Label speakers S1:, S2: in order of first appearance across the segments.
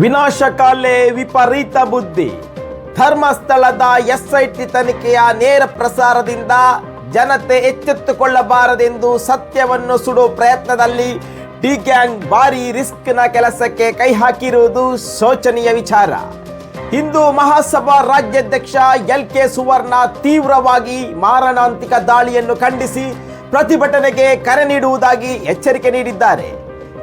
S1: ವಿನಾಶಕಾಲೆ ವಿಪರೀತ ಬುದ್ಧಿ. ಧರ್ಮಸ್ಥಳದ ಎಸ್ಐಟಿ ತನಿಖೆಯ ನೇರ ಪ್ರಸಾರದಿಂದ ಜನತೆ ಎಚ್ಚೆತ್ತುಕೊಳ್ಳಬಾರದೆಂದು ಸತ್ಯವನ್ನು ಸುಡೋ ಪ್ರಯತ್ನದಲ್ಲಿ ಡಿ ಗ್ಯಾಂಗ್ ಭಾರಿ ರಿಸ್ಕ್ನ ಕೆಲಸಕ್ಕೆ ಕೈ ಹಾಕಿರುವುದು ಶೋಚನೀಯ ವಿಚಾರ. ಹಿಂದೂ ಮಹಾಸಭಾ ರಾಜ್ಯಾಧ್ಯಕ್ಷ ಎಲ್ ಕೆ ಸುವರ್ಣ ತೀವ್ರವಾಗಿ ಮಾರಣಾಂತಿಕ ದಾಳಿಯನ್ನು ಖಂಡಿಸಿ ಪ್ರತಿಭಟನೆಗೆ ಕರೆ ನೀಡುವುದಾಗಿ ಎಚ್ಚರಿಕೆ ನೀಡಿದ್ದಾರೆ.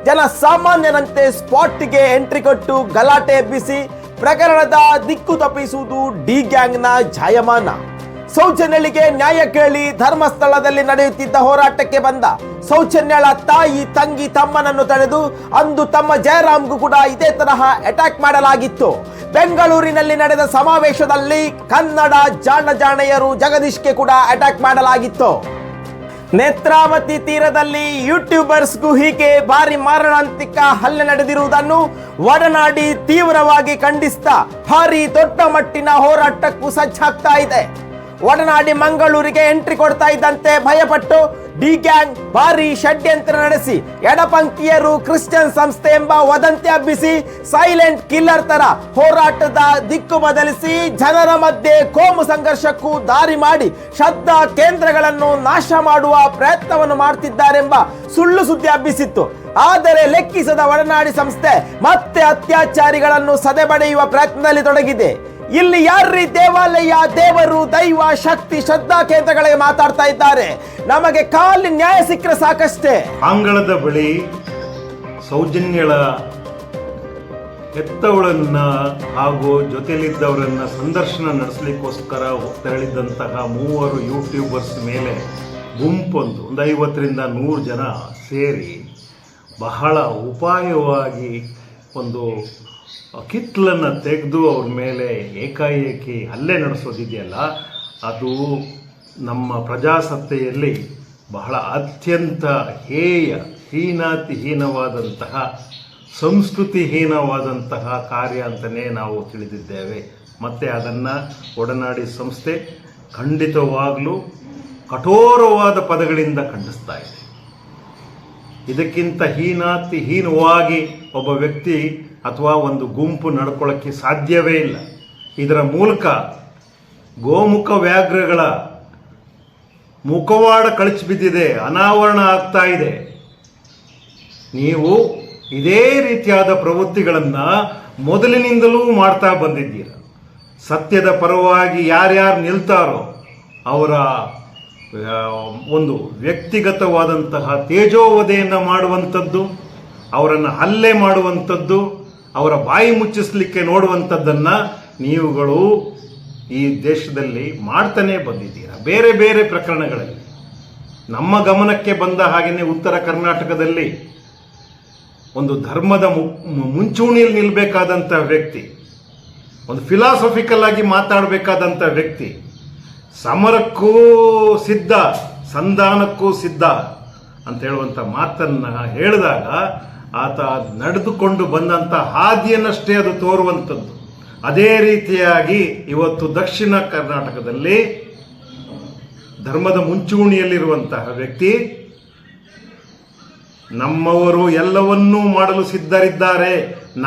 S1: ಜನ ಸಾಮಾನ್ಯನಂತೆ ಸ್ಪಾಟ್ಗೆ ಎಂಟ್ರಿ ಕೊಟ್ಟು ಗಲಾಟೆ ಎಬ್ಬಿಸಿ ಪ್ರಕರಣದ ದಿಕ್ಕು ತಪ್ಪಿಸುವುದು ಡಿ ಗ್ಯಾಂಗ್ನ ಜಾಯಮಾನ. ಸೌಜನ್ಯಳಿಗೆ ನ್ಯಾಯ ಕೇಳಿ ಧರ್ಮಸ್ಥಳದಲ್ಲಿ ನಡೆಯುತ್ತಿದ್ದ ಹೋರಾಟಕ್ಕೆ ಬಂದ ಸೌಜನ್ಯಳ ತಾಯಿ ತಂಗಿ ತಮ್ಮನನ್ನು ತಡೆದು ಅಂದು ತಮ್ಮ ಜಯರಾಮ್ಗೂ ಕೂಡ ಇದೇ ತರಹ ಅಟ್ಯಾಕ್ ಮಾಡಲಾಗಿತ್ತು. ಬೆಂಗಳೂರಿನಲ್ಲಿ ನಡೆದ ಸಮಾವೇಶದಲ್ಲಿ ಕನ್ನಡ ಜಾಣ ಜಾಣೆಯರು ಜಗದೀಶ್ಗೆ ಕೂಡ ಅಟ್ಯಾಕ್ ಮಾಡಲಾಗಿತ್ತು. ನೇತ್ರಾವತಿ ತೀರದಲ್ಲಿ ಯೂಟ್ಯೂಬರ್ಸ್ಗೂ ಹೀಗೆ ಭಾರಿ ಮಾರಣಾಂತಿಕ ಹಲ್ಲೆ ನಡೆದಿರುವುದನ್ನು ಒಡನಾಡಿ ತೀವ್ರವಾಗಿ ಖಂಡಿಸ್ತಾ ಭಾರಿ ದೊಡ್ಡ ಮಟ್ಟಿನ ಹೋರಾಟಕ್ಕೂ ಸಜ್ಜಾಗ್ತಾ ಇದೆ. ಒಡನಾಡಿ ಮಂಗಳೂರಿಗೆ ಎಂಟ್ರಿ ಕೊಡ್ತಾ ಇದ್ದಂತೆ ಭಯಪಟ್ಟು ಡಿ ಗ್ಯಾಂಗ್ ಭಾರಿ ಷಡ್ಯಂತ್ರ ನಡೆಸಿ ಎಡಪಂಕ್ತಿಯರು ಕ್ರಿಶ್ಚಿಯನ್ ಸಂಸ್ಥೆ ಎಂಬ ವದಂತಿ ಹಬ್ಬಿಸಿ ಸೈಲೆಂಟ್ ಕಿಲ್ಲರ್ ತರ ಹೋರಾಟದ ದಿಕ್ಕು ಬದಲಿಸಿ ಜನರ ಮಧ್ಯೆ ಕೋಮು ಸಂಘರ್ಷಕ್ಕೂ ದಾರಿ ಮಾಡಿ ಶ್ರದ್ಧಾ ಕೇಂದ್ರಗಳನ್ನು ನಾಶ ಮಾಡುವ ಪ್ರಯತ್ನವನ್ನು ಮಾಡ್ತಿದ್ದಾರೆಂಬ ಸುಳ್ಳು ಸುದ್ದಿ ಹಬ್ಬಿಸಿತ್ತು. ಆದರೆ ಲೆಕ್ಕಿಸದ ಒಡನಾಡಿ ಸಂಸ್ಥೆ ಮತ್ತೆ ಅತ್ಯಾಚಾರಿಗಳನ್ನು ಸದೆಬಡೆಯುವ ಪ್ರಯತ್ನದಲ್ಲಿ ತೊಡಗಿದೆ. ಇಲ್ಲಿ ಯಾರ್ರೀ ದೇವಾಲಯ? ದೇವರು, ದೈವ, ಶಕ್ತಿ, ಶ್ರದ್ಧಾ ಕೇಂದ್ರಗಳಿಗೆ ಮಾತಾಡ್ತಾ ಇದ್ದಾರೆ. ನಮಗೆ ಕಾಲಿ ನ್ಯಾಯ ಸಿಕ್ಕರೆ ಸಾಕಷ್ಟೇ.
S2: ಅಂಗಳದ ಬಳಿ ಸೌಜನ್ಯಳ ಹೆತ್ತವಳನ್ನ ಹಾಗೂ ಜೊತೆಯಲ್ಲಿದ್ದವರನ್ನ ಸಂದರ್ಶನ ನಡೆಸಲಿಕ್ಕೋಸ್ಕರ ತೆರಳಿದ್ದಂತಹ ಮೂವರು ಯೂಟ್ಯೂಬರ್ಸ್ ಮೇಲೆ ಗುಂಪೊಂದು ಒಂದು ಐವತ್ತರಿಂದ ನೂರು ಜನ ಸೇರಿ ಬಹಳ ಉಪಾಯವಾಗಿ ಒಂದು ಕಿತ್ಲನ್ನು ತೆಗೆದು ಅವ್ರ ಮೇಲೆ ಏಕಾಏಕಿ ಹಲ್ಲೆ ನಡೆಸೋದಿದೆಯಲ್ಲ, ಅದು ನಮ್ಮ ಪ್ರಜಾಸತ್ತೆಯಲ್ಲಿ ಬಹಳ ಅತ್ಯಂತ ಹೇಯ, ಹೀನಾತಿಹೀನವಾದಂತಹ, ಸಂಸ್ಕೃತಿಹೀನವಾದಂತಹ ಕಾರ್ಯ ಅಂತಲೇ ನಾವು ತಿಳಿದಿದ್ದೇವೆ. ಮತ್ತು ಅದನ್ನು ಒಡನಾಡಿ ಸಂಸ್ಥೆ ಖಂಡಿತವಾಗಲೂ ಕಠೋರವಾದ ಪದಗಳಿಂದ ಖಂಡಿಸ್ತಾ ಇದೆ. ಇದಕ್ಕಿಂತ ಹೀನಾತಿ ಹೀನವಾಗಿ ಒಬ್ಬ ವ್ಯಕ್ತಿ ಅಥವಾ ಒಂದು ಗುಂಪು ನಡ್ಕೊಳ್ಳೋಕ್ಕೆ ಸಾಧ್ಯವೇ ಇಲ್ಲ. ಇದರ ಮೂಲಕ ಗೋಮುಖ ವ್ಯಾಘ್ರಗಳ ಮುಖವಾಡ ಕಳಚಿ ಬಿದ್ದಿದೆ, ಅನಾವರಣ ಆಗ್ತಾ ಇದೆ. ನೀವು ಇದೇ ರೀತಿಯಾದ ಪ್ರವೃತ್ತಿಗಳನ್ನು ಮೊದಲಿನಿಂದಲೂ ಮಾಡ್ತಾ ಬಂದಿದ್ದೀರ. ಸತ್ಯದ ಪರವಾಗಿ ಯಾರ್ಯಾರು ನಿಲ್ತಾರೋ ಅವರ ಒಂದು ವ್ಯಕ್ತಿಗತವಾದಂತಹ ತೇಜೋವಧೆಯನ್ನು ಮಾಡುವಂಥದ್ದು, ಅವರನ್ನು ಹಲ್ಲೆ ಮಾಡುವಂಥದ್ದು, ಅವರ ಬಾಯಿ ಮುಚ್ಚಿಸಲಿಕ್ಕೆ ನೋಡುವಂಥದ್ದನ್ನು ನೀವುಗಳು ಈ ದೇಶದಲ್ಲಿ ಮಾಡ್ತಾನೆ ಬಂದಿದ್ದೀರಾ? ಬೇರೆ ಬೇರೆ ಪ್ರಕರಣಗಳಲ್ಲಿ. ನಮ್ಮ ಗಮನಕ್ಕೆ ಬಂದ ಹಾಗೆಯೇ ಉತ್ತರ ಕರ್ನಾಟಕದಲ್ಲಿ ಒಂದು ಧರ್ಮದ ಮುಂಚೂಣಿಯಲ್ಲಿ ನಿಲ್ಲಬೇಕಾದಂಥ ವ್ಯಕ್ತಿ, ಒಂದು ಫಿಲಾಸಫಿಕಲ್ ಆಗಿ ಮಾತಾಡಬೇಕಾದಂಥ ವ್ಯಕ್ತಿ ಸಮರಕ್ಕೂ ಸಿದ್ಧ, ಸಂಧಾನಕ್ಕೂ ಸಿದ್ಧ ಅಂತ ಹೇಳುವಂಥ ಮಾತನ್ನ ಹೇಳಿದಾಗ ಆತ ನಡೆದುಕೊಂಡು ಬಂದಂಥ ಹಾದಿಯನ್ನಷ್ಟೇ ಅದು ತೋರುವಂಥದ್ದು. ಅದೇ ರೀತಿಯಾಗಿ ಇವತ್ತು ದಕ್ಷಿಣ ಕರ್ನಾಟಕದಲ್ಲಿ ಧರ್ಮದ ಮುಂಚೂಣಿಯಲ್ಲಿರುವಂತಹ ವ್ಯಕ್ತಿ, ನಮ್ಮವರು ಎಲ್ಲವನ್ನೂ ಮಾಡಲು ಸಿದ್ಧರಿದ್ದಾರೆ,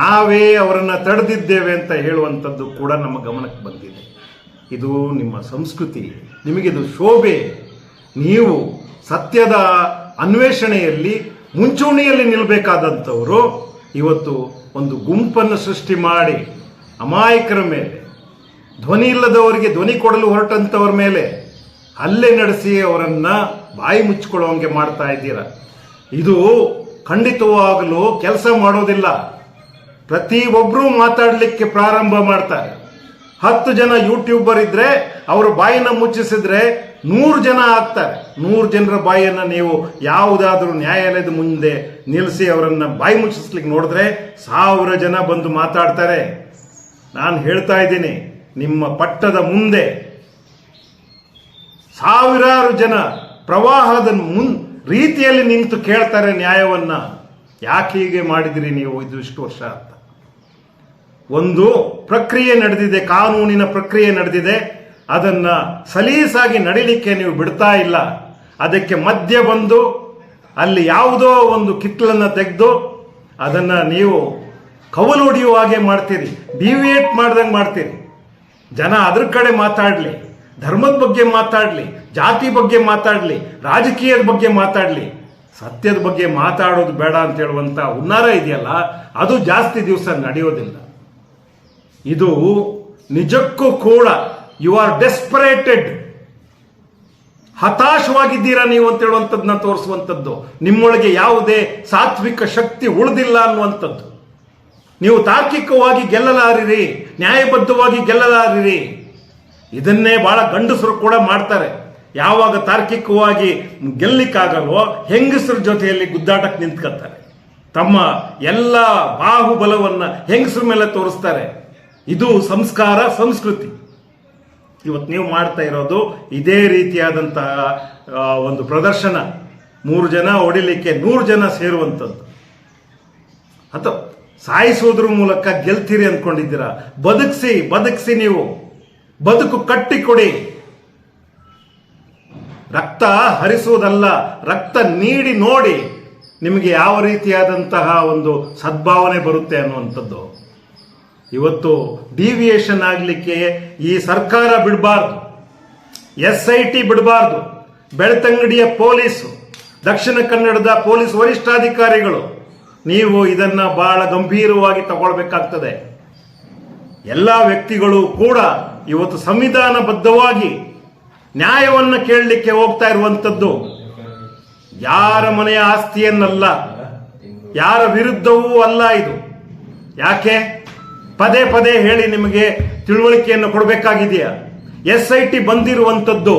S2: ನಾವೇ ಅವರನ್ನು ತಡೆದಿದ್ದೇವೆ ಅಂತ ಹೇಳುವಂಥದ್ದು ಕೂಡ ನಮ್ಮ ಗಮನಕ್ಕೆ ಬಂದಿದೆ. ಇದು ನಿಮ್ಮ ಸಂಸ್ಕೃತಿ ನಿಮಗಿದು ಶೋಭೆ. ನೀವು ಸತ್ಯದ ಅನ್ವೇಷಣೆಯಲ್ಲಿ, ಮುಂಚೂಣಿಯಲ್ಲಿ ನಿಲ್ಲಬೇಕಾದಂಥವರು ಇವತ್ತು ಒಂದು ಗುಂಪನ್ನು ಸೃಷ್ಟಿ ಮಾಡಿ ಅಮಾಯಕರ ಮೇಲೆ, ಧ್ವನಿ ಇಲ್ಲದವರಿಗೆ ಧ್ವನಿ ಕೊಡಲು ಹೊರಟಂಥವ್ರ ಮೇಲೆ, ಹಲ್ಲೆ ನಡೆಸಿ ಅವರನ್ನು ಬಾಯಿ ಮುಚ್ಚಿಕೊಳ್ಳುವಂಗೆ ಮಾಡ್ತಾ ಇದ್ದೀರ. ಇದು ಖಂಡಿತವಾಗಲೂ ಕೆಲಸ ಮಾಡೋದಿಲ್ಲ. ಪ್ರತಿ ಒಬ್ಬರೂ ಮಾತಾಡಲಿಕ್ಕೆ ಪ್ರಾರಂಭ ಮಾಡ್ತಾರೆ. ಹತ್ತು ಜನ ಯೂಟ್ಯೂಬರ್ ಇದ್ರೆ ಅವರ ಬಾಯಿನ ಮುಚ್ಚಿಸಿದ್ರೆ ನೂರು ಜನ ಆಗ್ತಾರೆ. ನೂರು ಜನರ ಬಾಯಿಯನ್ನು ನೀವು ಯಾವುದಾದ್ರೂ ನ್ಯಾಯಾಲಯದ ಮುಂದೆ ನಿಲ್ಲಿಸಿ ಅವರನ್ನು ಬಾಯಿ ಮುಚ್ಚಿಸ್ಲಿಕ್ಕೆ ನೋಡಿದ್ರೆ ಸಾವಿರ ಜನ ಬಂದು ಮಾತಾಡ್ತಾರೆ. ನಾನು ಹೇಳ್ತಾ ಇದ್ದೀನಿ, ನಿಮ್ಮ ಪಟ್ಟದ ಮುಂದೆ ಸಾವಿರಾರು ಜನ ಪ್ರವಾಹದ ಮುನ್, ರೀತಿಯಲ್ಲಿ ನಿಂತು ಕೇಳ್ತಾರೆ ನ್ಯಾಯವನ್ನ. ಯಾಕೆ ಹೀಗೆ ಮಾಡಿದಿರಿ ನೀವು ಇದು ಇಷ್ಟು ವರ್ಷ ಅಂತ. ಒಂದು ಪ್ರಕ್ರಿಯೆ ನಡೆದಿದೆ, ಕಾನೂನಿನ ಪ್ರಕ್ರಿಯೆ ನಡೆದಿದೆ, ಅದನ್ನ ಸಲೀಸಾಗಿ ನಡೀಲಿಕ್ಕೆ ನೀವು ಬಿಡ್ತಾ ಇಲ್ಲ. ಅದಕ್ಕೆ ಮಧ್ಯ ಬಂದು, ಅಲ್ಲಿ ಯಾವುದೋ ಒಂದು ಕಿತ್ತಲನ್ನು ತೆಗೆದು, ಅದನ್ನು ನೀವು ಕವಲು ಹೊಡೆಯುವ ಹಾಗೆ ಮಾಡ್ತೀರಿ, ಡಿವಿಯೇಟ್ ಮಾಡ್ದಂಗೆ ಮಾಡ್ತೀರಿ. ಜನ ಅದ್ರ ಕಡೆ ಮಾತಾಡಲಿ, ಧರ್ಮದ ಬಗ್ಗೆ ಮಾತಾಡಲಿ, ಜಾತಿ ಬಗ್ಗೆ ಮಾತಾಡಲಿ, ರಾಜಕೀಯದ ಬಗ್ಗೆ ಮಾತಾಡಲಿ. ಸತ್ಯದ ಬಗ್ಗೆ ಮಾತಾಡೋದು ಬೇಡ ಅಂತ ಹೇಳುವಂಥ ಹುನ್ನಾರ ಇದೆಯಲ್ಲ, ಅದು ಜಾಸ್ತಿ ದಿವಸ ನಡೆಯೋದಿಲ್ಲ. ಇದು ನಿಜಕ್ಕೂ ಕೂಡ ಯು ಆರ್ ಡೆಸ್ಪರೇಟೆಡ್ ಹತಾಶವಾಗಿದ್ದೀರಾ ನೀವು ಅಂತ ಹೇಳುವಂಥದ್ದನ್ನ ತೋರಿಸುವಂಥದ್ದು. ನಿಮ್ಮೊಳಗೆ ಯಾವುದೇ ಸಾತ್ವಿಕ ಶಕ್ತಿ ಉಳಿದಿಲ್ಲ ಅನ್ನುವಂಥದ್ದು. ನೀವು ತಾರ್ಕಿಕವಾಗಿ ಗೆಲ್ಲಲಾರಿರಿ, ನ್ಯಾಯಬದ್ಧವಾಗಿ ಗೆಲ್ಲಲಾರಿರಿ. ಇದನ್ನೇ ಬಹಳ ಗಂಡಸರು ಕೂಡ ಮಾಡ್ತಾರೆ. ಯಾವಾಗ ತಾರ್ಕಿಕವಾಗಿ ಗೆಲ್ಲಿಕ್ಕಾಗಲ್ವೋ ಹೆಂಗಸರ ಜೊತೆಯಲ್ಲಿ ಗುದ್ದಾಟಕ್ಕೆ ನಿಂತ್ಕೊತಾರೆ ತಮ್ಮ ಎಲ್ಲ ಬಾಹುಬಲವನ್ನು ಹೆಂಗಸರ ಮೇಲೆ ತೋರಿಸ್ತಾರೆ. ಇದು ಸಂಸ್ಕಾರ, ಸಂಸ್ಕೃತಿ. ಇವತ್ತು ನೀವು ಮಾಡ್ತಾ ಇರೋದು ಇದೇ ರೀತಿಯಾದಂತಹ ಒಂದು ಪ್ರದರ್ಶನ. ಮೂರು ಜನ ಹೊಡಿಲಿಕ್ಕೆ ನೂರು ಜನ ಸೇರುವಂಥದ್ದು. ಅಥವಾ ಸಾಯಿಸೋದ್ರ ಮೂಲಕ ಗೆಲ್ತೀರಿ ಅಂದ್ಕೊಂಡಿದ್ದೀರಾ ಬದುಕಿಸಿ ಬದುಕಿಸಿ ನೀವು. ಬದುಕು ಕಟ್ಟಿಕೊಡಿ. ರಕ್ತ ಹರಿಸುವುದಲ್ಲ, ರಕ್ತ ನೀಡಿ ನೋಡಿ ನಿಮಗೆ ಯಾವ ರೀತಿಯಾದಂತಹ ಒಂದು ಸದ್ಭಾವನೆ ಬರುತ್ತೆ ಅನ್ನುವಂಥದ್ದು. ಇವತ್ತು ಡಿವಿಯೇಷನ್ ಆಗಲಿಕ್ಕೆ ಈ ಸರ್ಕಾರ ಬಿಡಬಾರ್ದು. ಎಸ್ ಐ ಟಿ ಬಿಡಬಾರ್ದು. ಬೆಳ್ತಂಗಡಿಯ ಪೊಲೀಸು, ದಕ್ಷಿಣ ಕನ್ನಡದ ಪೊಲೀಸ್ ವರಿಷ್ಠಾಧಿಕಾರಿಗಳು, ನೀವು ಇದನ್ನ ಬಹಳ ಗಂಭೀರವಾಗಿ ತಗೊಳ್ಬೇಕಾಗ್ತದೆ. ಎಲ್ಲ ವ್ಯಕ್ತಿಗಳು ಕೂಡ ಇವತ್ತು ಸಂವಿಧಾನಬದ್ಧವಾಗಿ ನ್ಯಾಯವನ್ನು ಕೇಳಲಿಕ್ಕೆ ಹೋಗ್ತಾ ಇರುವಂಥದ್ದು. ಯಾರ ಮನೆಯ ಆಸ್ತಿಯನ್ನಲ್ಲ, ಯಾರ ವಿರುದ್ಧವೂ ಅಲ್ಲ ಇದು. ಯಾಕೆ? ಪದೇ ಪದೇ ಹೇಳಿ ನಿಮಗೆ ತಿಳುವಳಿಕೆಯನ್ನು ಕೊಡಬೇಕಾಗಿದೆಯಾ? ಎಸ್ ಐ ಟಿ ಬಂದಿರುವಂಥದ್ದು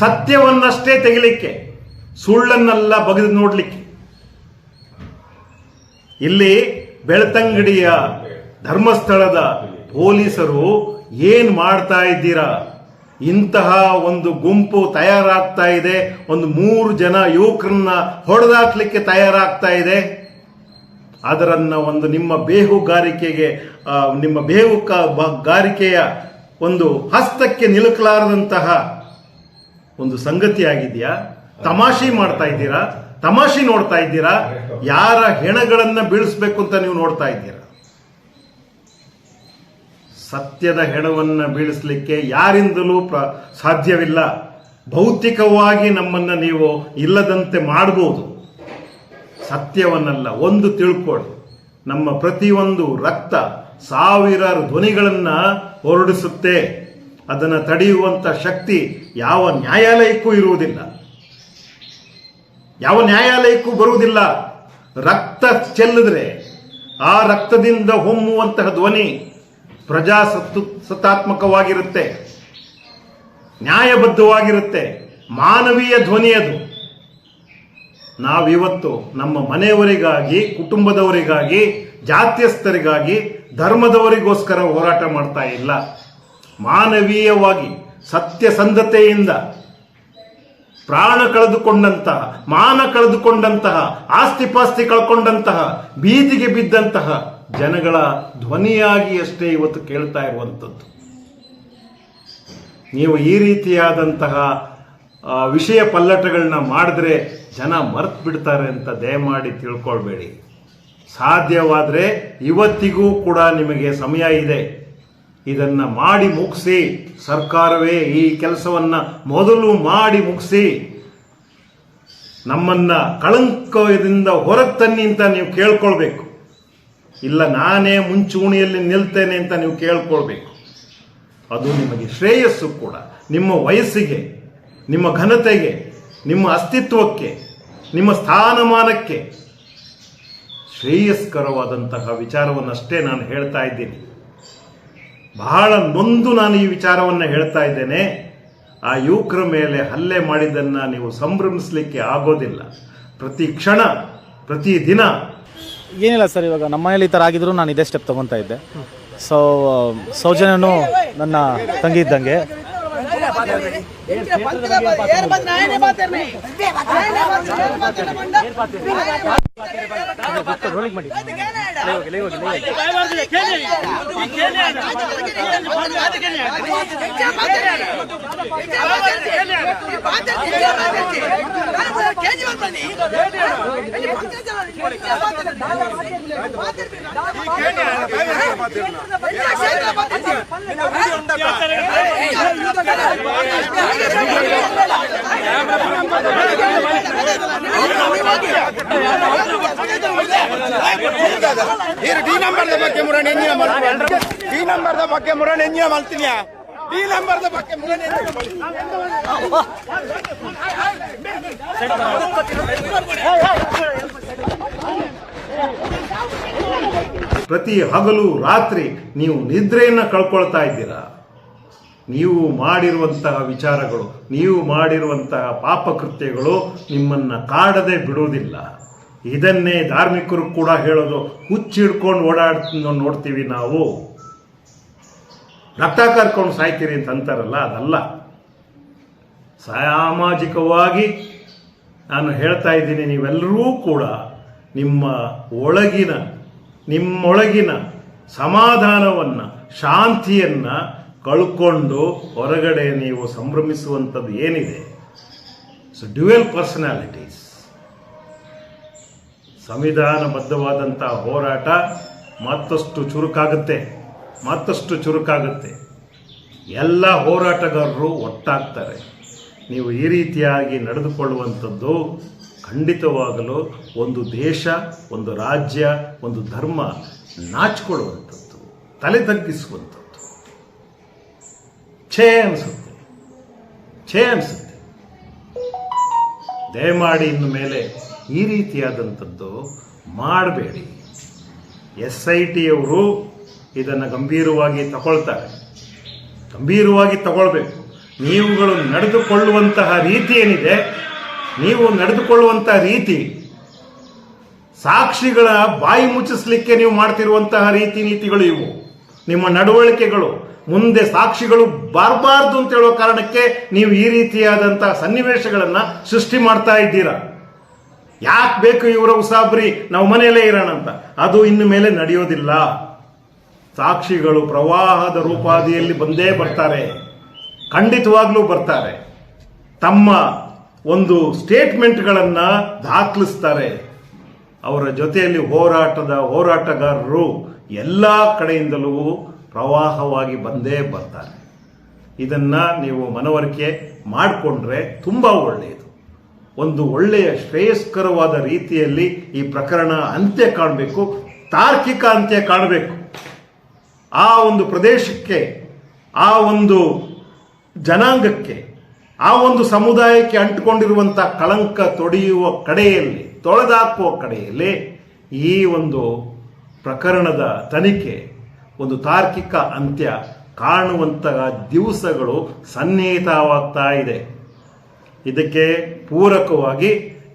S2: ಸತ್ಯವನ್ನಷ್ಟೇ ತೆಗಿಲಿಕ್ಕೆ, ಸುಳ್ಳನ್ನೆಲ್ಲ ಬಗೆದು ನೋಡಲಿಕ್ಕೆ. ಇಲ್ಲಿ ಬೆಳ್ತಂಗಡಿಯ ಧರ್ಮಸ್ಥಳದ ಪೊಲೀಸರು ಏನ್ ಮಾಡ್ತಾ ಇದ್ದೀರಾ? ಇಂತಹ ಒಂದು ಗುಂಪು ತಯಾರಾಗ್ತಾ ಇದೆ, ಒಂದು ಮೂರು ಜನ ಯುವಕರನ್ನ ಹೊಡೆದಾಕ್ಲಿಕ್ಕೆ ತಯಾರಾಗ್ತಾ ಇದೆ. ಅದರನ್ನ ಒಂದು ನಿಮ್ಮ ಬೇಹುಗಾರಿಕೆಗೆ ನಿಮ್ಮ ಬೇಹು ಗಾರಿಕೆಯ ಒಂದು ಹಸ್ತಕ್ಕೆ ನಿಲುಕಲಾರದಂತಹ ಒಂದು ಸಂಗತಿಯಾಗಿದೆಯಾ? ತಮಾಷೆ ಮಾಡ್ತಾ ಇದ್ದೀರಾ? ತಮಾಷೆ ನೋಡ್ತಾ ಇದ್ದೀರಾ? ಯಾರ ಹೆಣಗಳನ್ನು ಬೀಳಿಸ್ಬೇಕು ಅಂತ ನೀವು ನೋಡ್ತಾ ಇದ್ದೀರಾ? ಸತ್ಯದ ಹೆಣವನ್ನು ಬೀಳಿಸಲಿಕ್ಕೆ ಯಾರಿಂದಲೂ ಪ್ರ, ಸಾಧ್ಯವಿಲ್ಲ. ಭೌತಿಕವಾಗಿ ನಮ್ಮನ್ನ ನೀವು ಇಲ್ಲದಂತೆ ಮಾಡಬಹುದು ಸತ್ಯವನ್ನಲ್ಲ, ಒಂದು ತಿಳ್ಕೊಳ್ಳಿ ನಮ್ಮ ಪ್ರತಿಯೊಂದು ರಕ್ತ ಸಾವಿರಾರು ಧ್ವನಿಗಳನ್ನು ಹೊರಡಿಸುತ್ತೆ. ಅದನ್ನು ತಡೆಯುವಂಥ ಶಕ್ತಿ ಯಾವ ನ್ಯಾಯಾಲಯಕ್ಕೂ ಇರುವುದಿಲ್ಲ. ಯಾವ ನ್ಯಾಯಾಲಯಕ್ಕೂ ಬರುವುದಿಲ್ಲ. ರಕ್ತ ಚೆಲ್ಲಿದ್ರೆ ಆ ರಕ್ತದಿಂದ ಹೊಮ್ಮುವಂತಹ ಧ್ವನಿ ಪ್ರಜಾಸತ್ತು ಸತಾತ್ಮಕವಾಗಿರುತ್ತೆ ನ್ಯಾಯಬದ್ಧವಾಗಿರುತ್ತೆ. ಮಾನವೀಯ ಧ್ವನಿ ಅದು. ನಾವಿವತ್ತು ನಮ್ಮ ಮನೆಯವರಿಗಾಗಿ, ಕುಟುಂಬದವರಿಗಾಗಿ, ಜಾತ್ಯಸ್ಥರಿಗಾಗಿ, ಧರ್ಮದವರಿಗೋಸ್ಕರ ಹೋರಾಟ ಮಾಡ್ತಾ ಇಲ್ಲ. ಮಾನವೀಯವಾಗಿ, ಸತ್ಯಸಂಧತೆಯಿಂದ ಪ್ರಾಣ ಕಳೆದುಕೊಂಡಂತಹ ಮಾನ ಕಳೆದುಕೊಂಡಂತಹ, ಆಸ್ತಿಪಾಸ್ತಿ ಕಳ್ಕೊಂಡಂತಹ ಬೀದಿಗೆ ಬಿದ್ದಂತಹ ಜನಗಳ ಧ್ವನಿಯಾಗಿ ಅಷ್ಟೇ ಇವತ್ತು ಕೇಳ್ತಾ ಇರುವಂಥದ್ದು. ನೀವು ಈ ರೀತಿಯಾದಂತಹ ವಿಷಯ ಪಲ್ಲಟಗಳನ್ನ ಮಾಡಿದ್ರೆ ಜನ ಮರ್ತು ಬಿಡ್ತಾರೆ ಅಂತ ದಯಮಾಡಿ ತಿಳ್ಕೊಳ್ಬೇಡಿ. ಸಾಧ್ಯವಾದರೆ ಇವತ್ತಿಗೂ ಕೂಡ ನಿಮಗೆ ಸಮಯ ಇದೆ. ಇದನ್ನು ಮಾಡಿ ಮುಗಿಸಿ, ಸರ್ಕಾರವೇ ಈ ಕೆಲಸವನ್ನು ಮೊದಲು ಮಾಡಿ ಮುಗಿಸಿ. ನಮ್ಮನ್ನು ಕಳಂಕದಿಂದ ಹೊರಗೆ ತನ್ನಿ ಅಂತ ನೀವು ಕೇಳ್ಕೊಳ್ಬೇಕು. ಇಲ್ಲ ನಾನೇ ಮುಂಚೂಣಿಯಲ್ಲಿ ನಿಲ್ತೇನೆ ಅಂತ ನೀವು ಕೇಳ್ಕೊಳ್ಬೇಕು. ಅದು ನಿಮಗೆ ಶ್ರೇಯಸ್ಸು ಕೂಡ. ನಿಮ್ಮ ವಯಸ್ಸಿಗೆ. ನಿಮ್ಮ ಘನತೆಗೆ, ನಿಮ್ಮ ಅಸ್ತಿತ್ವಕ್ಕೆ, ನಿಮ್ಮ ಸ್ಥಾನಮಾನಕ್ಕೆ ಶ್ರೇಯಸ್ಕರವಾದಂತಹ ವಿಚಾರವನ್ನಷ್ಟೇ ನಾನು ಹೇಳ್ತಾ ಇದ್ದೀನಿ. ಬಹಳ ನೊಂದು ನಾನು ಈ ವಿಚಾರವನ್ನು ಹೇಳ್ತಾ ಇದ್ದೇನೆ. ಆ ಯುವಕರ ಮೇಲೆ ಹಲ್ಲೆ ಮಾಡಿದ್ದನ್ನು ನೀವು ಸಂಭ್ರಮಿಸಲಿಕ್ಕೆ ಆಗೋದಿಲ್ಲ. ಪ್ರತಿ ಕ್ಷಣ, ಪ್ರತಿ ದಿನ.
S3: ಏನಿಲ್ಲ ಸರ್, ಇವಾಗ ನಮ್ಮ ಮನೇಲಿ ಈ ಥರ ಆಗಿದ್ರು ನಾನು ಇದೇ ಸ್ಟೆಪ್ ತೊಗೊತಾ ಇದ್ದೆ. ಸೊ ಸೌಜನ್ಯನು ನನ್ನ ತಂಗಿ ಇದ್ದಂಗೆ.
S4: பாத்திருக்கேன்
S2: ಪ್ರತಿ ಹಗಲು ರಾತ್ರಿ ನೀವು ನಿದ್ರೆಯನ್ನು ಕಳ್ಕೊಳ್ತಾ ಇದ್ದೀರಾ? ನೀವು ಮಾಡಿರುವಂತಹ ವಿಚಾರಗಳು, ನೀವು ಮಾಡಿರುವಂತಹ ಪಾಪಕೃತ್ಯಗಳು ನಿಮ್ಮನ್ನು ಕಾಡದೆ ಬಿಡುವುದಿಲ್ಲ. ಇದನ್ನೇ ಧಾರ್ಮಿಕರು ಕೂಡ ಹೇಳೋದು, ಹುಚ್ಚಿಡ್ಕೊಂಡು ಓಡಾಡ್ ನೋಡ್ತೀವಿ ನಾವು. ರಕ್ತ ಕರ್ಕೊಂಡು ಸಾಯ್ತೀರಿ ಅಂತ ಅಂತಾರಲ್ಲ, ಅದಲ್ಲ. ಸಾಮಾಜಿಕವಾಗಿ ನಾನು ಹೇಳ್ತಾ ಇದ್ದೀನಿ, ನೀವೆಲ್ಲರೂ ಕೂಡ ನಿಮ್ಮ ಒಳಗಿನ, ನಿಮ್ಮೊಳಗಿನ ಸಮಾಧಾನವನ್ನು, ಶಾಂತಿಯನ್ನು ಕಳ್ಕೊಂಡು ಹೊರಗಡೆ ನೀವು ಸಂಭ್ರಮಿಸುವಂಥದ್ದು ಏನಿದೆ? ಸೊ ಡ್ಯುವೆಲ್ ಪರ್ಸನಾಲಿಟೀಸ್ ಸಂವಿಧಾನಬದ್ಧವಾದಂಥ ಹೋರಾಟ ಮತ್ತಷ್ಟು ಚುರುಕಾಗುತ್ತೆ ಮತ್ತಷ್ಟು ಚುರುಕಾಗುತ್ತೆ. ಎಲ್ಲ ಹೋರಾಟಗಾರರು ಒಟ್ಟಾಗ್ತಾರೆ. ನೀವು ಈ ರೀತಿಯಾಗಿ ನಡೆದುಕೊಳ್ಳುವಂಥದ್ದು ಖಂಡಿತವಾಗಲು ಒಂದು ದೇಶ, ಒಂದು ರಾಜ್ಯ, ಒಂದು ಧರ್ಮ ನಾಚಿಕೊಳ್ಳುವಂಥದ್ದು, ತಲೆ ತಗ್ಗಿಸುವಂಥದ್ದು. ಛೇ ಅನಿಸುತ್ತೆ ಛೇ ಅನಿಸುತ್ತೆ ದಯಮಾಡಿ ಇನ್ನು ಮೇಲೆ ಈ ರೀತಿಯಾದಂಥದ್ದು ಮಾಡಬೇಡಿ. ಎಸ್ ಐ ಟಿಯವರು ಇದನ್ನು ಗಂಭೀರವಾಗಿ ತಗೊಳ್ತಾರೆ. ಗಂಭೀರವಾಗಿ ತಗೊಳ್ಬೇಕು. ನೀವುಗಳು ನಡೆದುಕೊಳ್ಳುವಂತಹ ರೀತಿ ಏನಿದೆ, ನೀವು ನಡೆದುಕೊಳ್ಳುವಂತಹ ರೀತಿ, ಸಾಕ್ಷಿಗಳ ಬಾಯಿ ಮುಚ್ಚಿಸ್ಲಿಕ್ಕೆ ನೀವು ಮಾಡ್ತಿರುವಂತಹ ರೀತಿ ನೀತಿಗಳು ಇವು. ನಿಮ್ಮ ನಡವಳಿಕೆಗಳು ಮುಂದೆ ಸಾಕ್ಷಿಗಳು ಬಾರಬಾರ್ದು ಅಂತ ಹೇಳೋ ಕಾರಣಕ್ಕೆ ನೀವು ಈ ರೀತಿಯಾದಂತಹ ಸನ್ನಿವೇಶಗಳನ್ನ ಸೃಷ್ಟಿ ಮಾಡ್ತಾ ಇದ್ದೀರಾ? ಯಾಕೆ ಬೇಕು ಇವರ ಉಸಾಬ್ರಿ? ನಾವು ಮನೆಯಲ್ಲೇ ಇರೋಣ ಅಂತ. ಅದು ಇನ್ನು ಮೇಲೆ ನಡೆಯೋದಿಲ್ಲ. ಸಾಕ್ಷಿಗಳು ಪ್ರವಾಹದ ರೂಪಾದಿಯಲ್ಲಿ ಬಂದೇ ಬರ್ತಾರೆ. ಖಂಡಿತವಾಗ್ಲೂ ಬರ್ತಾರೆ. ತಮ್ಮ ಒಂದು ಸ್ಟೇಟ್ಮೆಂಟ್ಗಳನ್ನು ದಾಖಲಿಸ್ತಾರೆ. ಅವರ ಜೊತೆಯಲ್ಲಿ ಹೋರಾಟದ ಹೋರಾಟಗಾರರು ಎಲ್ಲ ಕಡೆಯಿಂದಲೂ ಪ್ರವಾಹವಾಗಿ ಬಂದೇ ಬರ್ತಾರೆ. ಇದನ್ನ ನೀವು ಮನವರಿಕೆ ಮಾಡಿಕೊಂಡ್ರೆ ತುಂಬ ಒಳ್ಳೆಯದು. ಒಂದು ಒಳ್ಳೆಯ ಶ್ರೇಯಸ್ಕರವಾದ ರೀತಿಯಲ್ಲಿ ಈ ಪ್ರಕರಣ ಅಂತ್ಯ ಕಾಣಬೇಕು, ತಾರ್ಕಿಕ ಅಂತ್ಯ ಕಾಣಬೇಕು. ಆ ಒಂದು ಪ್ರದೇಶಕ್ಕೆ, ಆ ಒಂದು ಜನಾಂಗಕ್ಕೆ, ಆ ಒಂದು ಸಮುದಾಯಕ್ಕೆ ಅಂಟಿಕೊಂಡಿರುವಂಥ ಕಳಂಕ ತೊಡೆಯುವ ಕಡೆಯಲ್ಲಿ, ತೊಳೆದಾಕುವ ಕಡೆಯಲ್ಲಿ ಈ ಒಂದು ಪ್ರಕರಣದ ತನಿಖೆ ಒಂದು ತಾರ್ಕಿಕ ಅಂತ್ಯ ಕಾಣುವಂತಹ ದಿವಸಗಳು ಸನ್ನಿಹಿತವಾಗ್ತಾ ಇದೆ. ಇದಕ್ಕೆ ಪೂರಕವಾಗಿ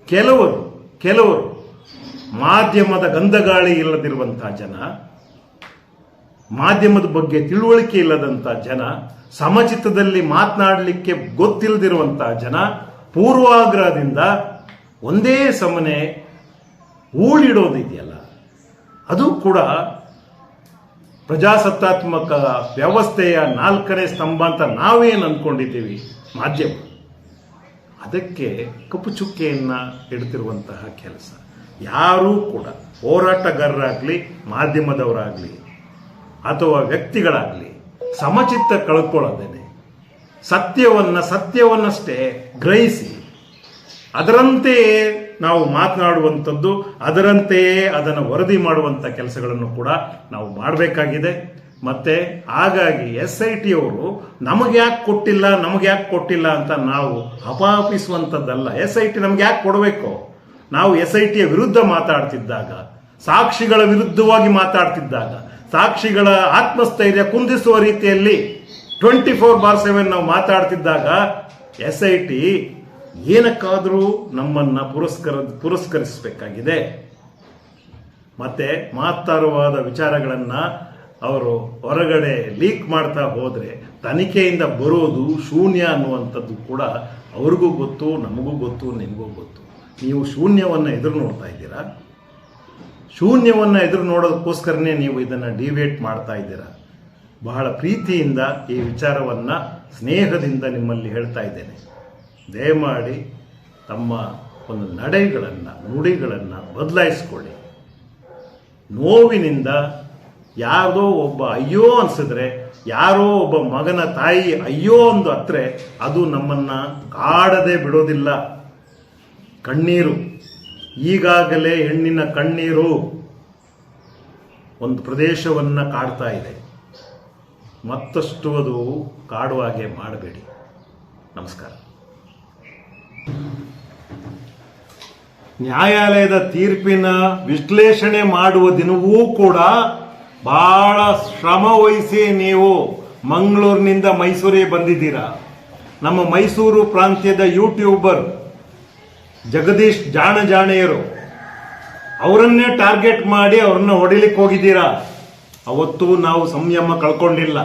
S2: ಕೆಲವರು ಕೆಲವರು ಮಾಧ್ಯಮದ ಗಂಧಗಾಳಿ ಇಲ್ಲದಿರುವಂತಹ ಜನ, ಮಾಧ್ಯಮದ ಬಗ್ಗೆ ತಿಳುವಳಿಕೆ ಇಲ್ಲದಂಥ ಜನ, ಸಮಚಿತ್ತದಲ್ಲಿ ಮಾತನಾಡಲಿಕ್ಕೆ ಗೊತ್ತಿಲ್ಲದಿರುವಂತಹ ಜನ, ಪೂರ್ವಾಗ್ರಹದಿಂದ ಒಂದೇ ಸಮನೆ ಊಳಿಡೋದಿದೆಯಲ್ಲ. ಅದು ಕೂಡ ಪ್ರಜಾಸತ್ತಾತ್ಮಕ ವ್ಯವಸ್ಥೆಯ ನಾಲ್ಕನೇ ಸ್ತಂಭ ಅಂತ ನಾವೇನು ಅಂದ್ಕೊಂಡಿದ್ದೀವಿ ಮಾಧ್ಯಮ. ಅದಕ್ಕೆ ಕಪ್ಪು ಚುಕ್ಕೆಯನ್ನು ಇಡ್ತಿರುವಂತಹ ಕೆಲಸ. ಯಾರೂ ಕೂಡ, ಹೋರಾಟಗಾರರಾಗಲಿ, ಮಾಧ್ಯಮದವರಾಗಲಿ, ಅಥವಾ ವ್ಯಕ್ತಿಗಳಾಗಲಿ, ಸಮಚಿತ್ತ ಕಳ್ಕೊಳ್ಳೋದೇನೆ. ಸತ್ಯವನ್ನು ಸತ್ಯವನ್ನಷ್ಟೇ ಗ್ರಹಿಸಿ, ಅದರಂತೆಯೇ ನಾವು ಮಾತನಾಡುವಂಥದ್ದು, ಅದರಂತೆಯೇ ಅದನ್ನು ವರದಿ ಮಾಡುವಂಥ ಕೆಲಸಗಳನ್ನು ಕೂಡ ನಾವು ಮಾಡಬೇಕಾಗಿದೆ. ಮತ್ತೆ ಹಾಗಾಗಿ ಎಸ್ ಐ ಟಿ ಅವರು ನಮಗೆ ಯಾಕೆ ಕೊಟ್ಟಿಲ್ಲ, ನಮಗೆ ಯಾಕೆ ಕೊಟ್ಟಿಲ್ಲ ಅಂತ ನಾವು ಅಪಾಪಿಸುವಂಥದ್ದಲ್ಲ ಎಸ್ ಐ ಟಿ ನಮ್ಗೆ ಯಾಕೆ ಕೊಡಬೇಕು? ನಾವು ಎಸ್ ಐ ಟಿಯ ವಿರುದ್ಧ ಮಾತಾಡ್ತಿದ್ದಾಗ, ಸಾಕ್ಷಿಗಳ ವಿರುದ್ಧವಾಗಿ ಮಾತಾಡ್ತಿದ್ದಾಗ, ಸಾಕ್ಷಿಗಳ ಆತ್ಮಸ್ಥೈರ್ಯ ಕುಂದಿಸುವ ರೀತಿಯಲ್ಲಿ ಟ್ವೆಂಟಿ ಫೋರ್ ಬಾರ್ ಸೆವೆನ್ ನಾವು ಮಾತಾಡ್ತಿದ್ದಾಗ ಎಸ್ ಐ ಟಿ ಏನಕ್ಕಾದರೂ ನಮ್ಮನ್ನು ಪುರಸ್ಕರ, ಪುರಸ್ಕರಿಸಬೇಕಾಗಿದೆ. ಮತ್ತೆ ಮಹತ್ತರವಾದ ವಿಚಾರಗಳನ್ನು ಅವರು ಹೊರಗಡೆ ಲೀಕ್ ಮಾಡ್ತಾ ಹೋದರೆ ತನಿಖೆಯಿಂದ ಬರೋದು ಶೂನ್ಯ ಅನ್ನುವಂಥದ್ದು ಕೂಡ ಅವ್ರಿಗೂ ಗೊತ್ತು, ನಮಗೂ ಗೊತ್ತು, ನಿಮಗೂ ಗೊತ್ತು. ನೀವು ಶೂನ್ಯವನ್ನು ಎದುರು ನೋಡ್ತಾ ಇದ್ದೀರಾ? ಶೂನ್ಯವನ್ನು ಎದುರು ನೋಡೋದಕ್ಕೋಸ್ಕರನೇ ನೀವು ಇದನ್ನು ಡಿವೇಟ್ ಮಾಡ್ತಾ ಇದ್ದೀರಾ? ಬಹಳ ಪ್ರೀತಿಯಿಂದ ಈ ವಿಚಾರವನ್ನು, ಸ್ನೇಹದಿಂದ ನಿಮ್ಮಲ್ಲಿ ಹೇಳ್ತಾ ಇದ್ದೇನೆ. ದಯಮಾಡಿ ತಮ್ಮ ಒಂದು ನಡೆಗಳನ್ನು, ನುಡಿಗಳನ್ನು ಬದಲಾಯಿಸ್ಕೊಳ್ಳಿ. ನೋವಿನಿಂದ ಯಾರದೋ ಒಬ್ಬ ಅಯ್ಯೋ ಅನಿಸಿದ್ರೆ, ಯಾರೋ ಒಬ್ಬ ಮಗನ ತಾಯಿ ಅಯ್ಯೋ ಒಂದು ಹತ್ರೆ ಅದು ನಮ್ಮನ್ನ ಕಾಡದೆ ಬಿಡೋದಿಲ್ಲ. ಕಣ್ಣೀರು, ಈಗಾಗಲೇ ಹೆಣ್ಣಿನ ಕಣ್ಣೀರು ಒಂದು ಪ್ರದೇಶವನ್ನ ಕಾಡ್ತಾ ಇದೆ. ಮತ್ತಷ್ಟು ಅದು ಕಾಡುವ ಹಾಗೆ ಮಾಡಬೇಡಿ. ನಮಸ್ಕಾರ. ನ್ಯಾಯಾಲಯದ ತೀರ್ಪಿನ ವಿಶ್ಲೇಷಣೆ ಮಾಡುವ ದಿನವೂ ಕೂಡ ಬಹಳ ಶ್ರಮ ವಹಿಸಿ ನೀವು ಮಂಗಳೂರಿನಿಂದ ಮೈಸೂರಿಗೆ ಬಂದಿದ್ದೀರಾ. ನಮ್ಮ ಮೈಸೂರು ಪ್ರಾಂತ್ಯದ ಯೂಟ್ಯೂಬರ್ ಜಗದೀಶ್ ಜಾಣ ಜಾಣೆಯರು ಅವರನ್ನೇ ಟಾರ್ಗೆಟ್ ಮಾಡಿ ಅವ್ರನ್ನ ಹೊಡಿಲಿಕ್ಕೆ ಹೋಗಿದ್ದೀರಾ. ಅವತ್ತು ನಾವು ಸಂಯಮ ಕಳ್ಕೊಂಡಿಲ್ಲ.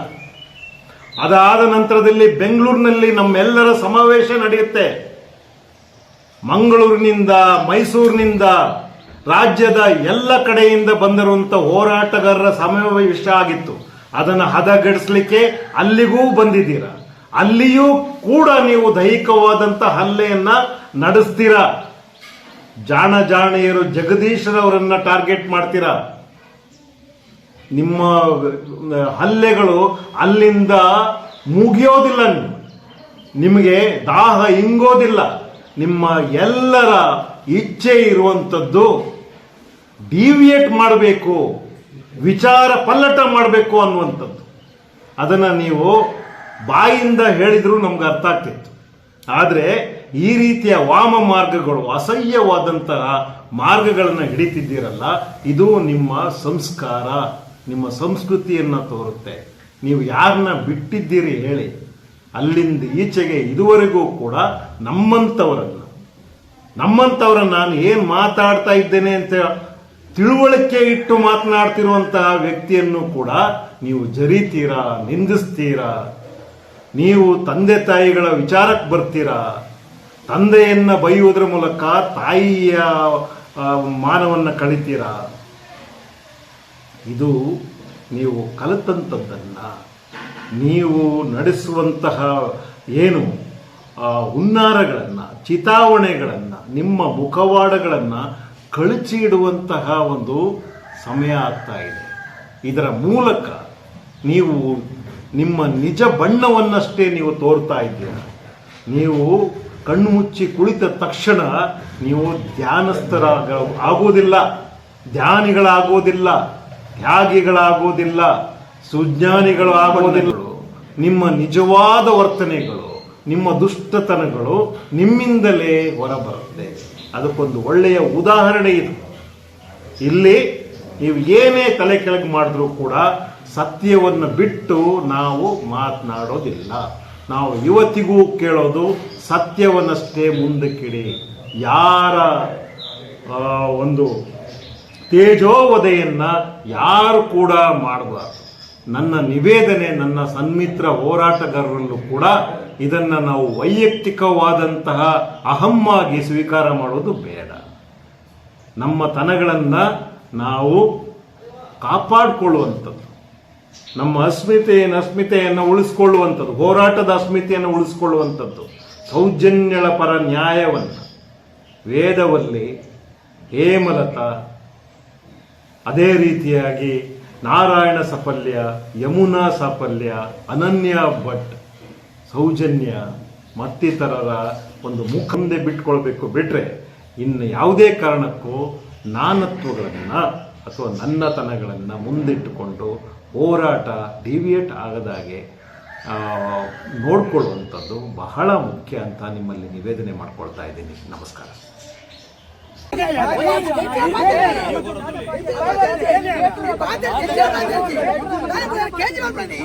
S2: ಅದಾದ ನಂತರದಲ್ಲಿ ಬೆಂಗಳೂರಿನಲ್ಲಿ ನಮ್ಮೆಲ್ಲರ ಸಮಾವೇಶ ನಡೆಯುತ್ತೆ. ಮಂಗಳೂರಿನಿಂದ, ಮೈಸೂರಿನಿಂದ, ರಾಜ್ಯದ ಎಲ್ಲ ಕಡೆಯಿಂದ ಬಂದಿರುವಂತ ಹೋರಾಟಗಾರರ ಸಮಾವೇಶ ಆಗಿತ್ತು. ಅದನ್ನು ಹದಗೆಡಿಸ್ಲಿಕ್ಕೆ ಅಲ್ಲಿಗೂ ಬಂದಿದ್ದೀರಾ. ಅಲ್ಲಿಯೂ ಕೂಡ ನೀವು ದೈಹಿಕವಾದಂತ ಹಲ್ಲೆಯನ್ನ ನಡೆಸ್ತೀರಾ. ಜಾಣ ಜಾಣೆಯರು ಜಗದೀಶರವರನ್ನ ಟಾರ್ಗೆಟ್ ಮಾಡ್ತೀರಾ. ನಿಮ್ಮ ಹಲ್ಲೆಗಳು ಅಲ್ಲಿಂದ ಮುಗಿಯೋದಿಲ್ಲ ನಿಮಗೆ ದಾಹ ಇಂಗೋದಿಲ್ಲ. ನಿಮ್ಮ ಎಲ್ಲರ ಇಚ್ಛೆ ಇರುವಂಥದ್ದು ಡಿವಿಯೇಟ್ ಮಾಡಬೇಕು, ವಿಚಾರ ಪಲ್ಲಟ ಮಾಡಬೇಕು ಅನ್ನುವಂಥದ್ದು. ಅದನ್ನು ನೀವು ಬಾಯಿಂದ ಹೇಳಿದ್ರು ನಮ್ಗೆ ಅರ್ಥ ಆಗ್ತಿತ್ತು. ಆದರೆ ಈ ರೀತಿಯ ವಾಮ ಮಾರ್ಗಗಳು ಅಸಹ್ಯವಾದಂತಹ ಮಾರ್ಗಗಳನ್ನು ಹಿಡಿತಿದ್ದೀರಲ್ಲ, ಇದು ನಿಮ್ಮ ಸಂಸ್ಕಾರ, ನಿಮ್ಮ ಸಂಸ್ಕೃತಿಯನ್ನು ತೋರುತ್ತೆ. ನೀವು ಯಾರನ್ನ ಬಿಟ್ಟಿದ್ದೀರಿ ಹೇಳಿ. ಅಲ್ಲಿಂದ ಈಚೆಗೆ ಇದುವರೆಗೂ ಕೂಡ ನಮ್ಮಂಥವರನ್ನ ನಮ್ಮಂಥವ್ರನ್ನ ನಾನು ಏನು ಮಾತಾಡ್ತಾ ಇದ್ದೇನೆ ಅಂತ ತಿಳುವಳಿಕೆ ಇಟ್ಟು ಮಾತನಾಡ್ತಿರುವಂತಹ ವ್ಯಕ್ತಿಯನ್ನು ಕೂಡ ನೀವು ಜರಿತೀರಾ, ನಿಂದಿಸ್ತೀರಾ? ನೀವು ತಂದೆ ತಾಯಿಗಳ ವಿಚಾರಕ್ಕೆ ಬರ್ತೀರಾ? ತಂದೆಯನ್ನ ಬೈಯುವುದರ ಮೂಲಕ ತಾಯಿಯ ಮಾನವನ್ನ ಕಳಿತೀರಾ? ಇದು ನೀವು ಕಲಿತಂಥದ್ದನ್ನ ನೀವು ನಡೆಸುವಂತಹ ಏನು ಹುನ್ನಾರಗಳನ್ನು, ಚಿತಾವಣೆಗಳನ್ನು, ನಿಮ್ಮ ಮುಖವಾಡಗಳನ್ನು ಕಳಚಿ ಇಡುವಂತಹ ಒಂದು ಸಮಯ ಆಗ್ತಾ ಇದೆ. ಇದರ ಮೂಲಕ ನೀವು ನಿಮ್ಮ ನಿಜ ಬಣ್ಣವನ್ನಷ್ಟೇ ನೀವು ತೋರ್ತಾ ಇದ್ದೀರಾ. ನೀವು ಕಣ್ಣು ಮುಚ್ಚಿ ಕುಳಿತ ತಕ್ಷಣ ನೀವು ಧ್ಯಾನಸ್ಥರಾಗ ಆಗೋದಿಲ್ಲ, ಧ್ಯಾನಿಗಳಾಗೋದಿಲ್ಲ ತ್ಯಾಗಿಗಳಾಗುವುದಿಲ್ಲ ಸುಜ್ಞಾನಿಗಳು ಆಗುವುದಿಲ್ಲ. ನಿಮ್ಮ ನಿಜವಾದ ವರ್ತನೆಗಳು, ನಿಮ್ಮ ದುಷ್ಟತನಗಳು ನಿಮ್ಮಿಂದಲೇ ಹೊರಬರುತ್ತೆ. ಅದಕ್ಕೊಂದು ಒಳ್ಳೆಯ ಉದಾಹರಣೆ ಇದು. ಇಲ್ಲಿ ನೀವು ಏನೇ ತಲೆ ಕೆಳಗೆ ಮಾಡಿದ್ರೂ ಕೂಡ ಸತ್ಯವನ್ನು ಬಿಟ್ಟು ನಾವು ಮಾತನಾಡೋದಿಲ್ಲ. ನಾವು ಇವತ್ತಿಗೂ ಕೇಳೋದು, ಸತ್ಯವನ್ನಷ್ಟೇ ಮುಂದಕ್ಕಿಡಿ. ಯಾರ ಒಂದು ತೇಜೋವಧೆಯನ್ನು ಯಾರು ಕೂಡ ಮಾಡಬಾರ್ದು. ನನ್ನ ನಿವೇದನೆ, ನನ್ನ ಸನ್ಮಿತ್ರ ಹೋರಾಟಗಾರರಲ್ಲೂ ಕೂಡ ಇದನ್ನು ನಾವು ವೈಯಕ್ತಿಕವಾದಂತಹ ಅಹಮ್ಮಾಗಿ ಸ್ವೀಕಾರ ಮಾಡೋದು ಬೇಡ. ನಮ್ಮ ತನಗಳನ್ನು ನಾವು ಕಾಪಾಡಿಕೊಳ್ಳುವಂಥದ್ದು. ನಮ್ಮ ಅಸ್ಮಿತೆಯನ್ನು ಅಸ್ಮಿತೆಯನ್ನು ಉಳಿಸ್ಕೊಳ್ಳುವಂಥದ್ದು, ಹೋರಾಟದ ಅಸ್ಮಿತೆಯನ್ನು ಉಳಿಸ್ಕೊಳ್ಳುವಂಥದ್ದು, ಸೌಜನ್ಯಳ ಪರ ನ್ಯಾಯವನ್ನು. ವೇದವಲ್ಲಿ ಹೇಮಲತ ಅದೇ ರೀತಿಯಾಗಿ ನಾರಾಯಣ ಸಾಫಲ್ಯ, ಯಮುನಾ ಸಾಫಲ್ಯ, ಅನನ್ಯ ಭಟ್, ಸೌಜನ್ಯ, ಮತ್ತಿತರರ ಒಂದು ಮುಖಂದೆ ಬಿಟ್ಕೊಳ್ಬೇಕು ಬಿಟ್ರೆ ಇನ್ನು ಯಾವುದೇ ಕಾರಣಕ್ಕೂ ನಾನತ್ವಗಳನ್ನು ಅಥವಾ ನನ್ನತನಗಳನ್ನು ಮುಂದಿಟ್ಟುಕೊಂಡು ಹೋರಾಟ ಡಿವಿಯೇಟ್ ಆಗದಾಗೆ ನೋಡ್ಕೊಳ್ಳುವಂಥದ್ದು ಬಹಳ ಮುಖ್ಯ ಅಂತ ನಿಮ್ಮಲ್ಲಿ ನಿವೇದನೆ ಮಾಡ್ಕೊಳ್ತಾ ಇದ್ದೀನಿ. ನಮಸ್ಕಾರ.
S5: கேஜிவால் பண்ணி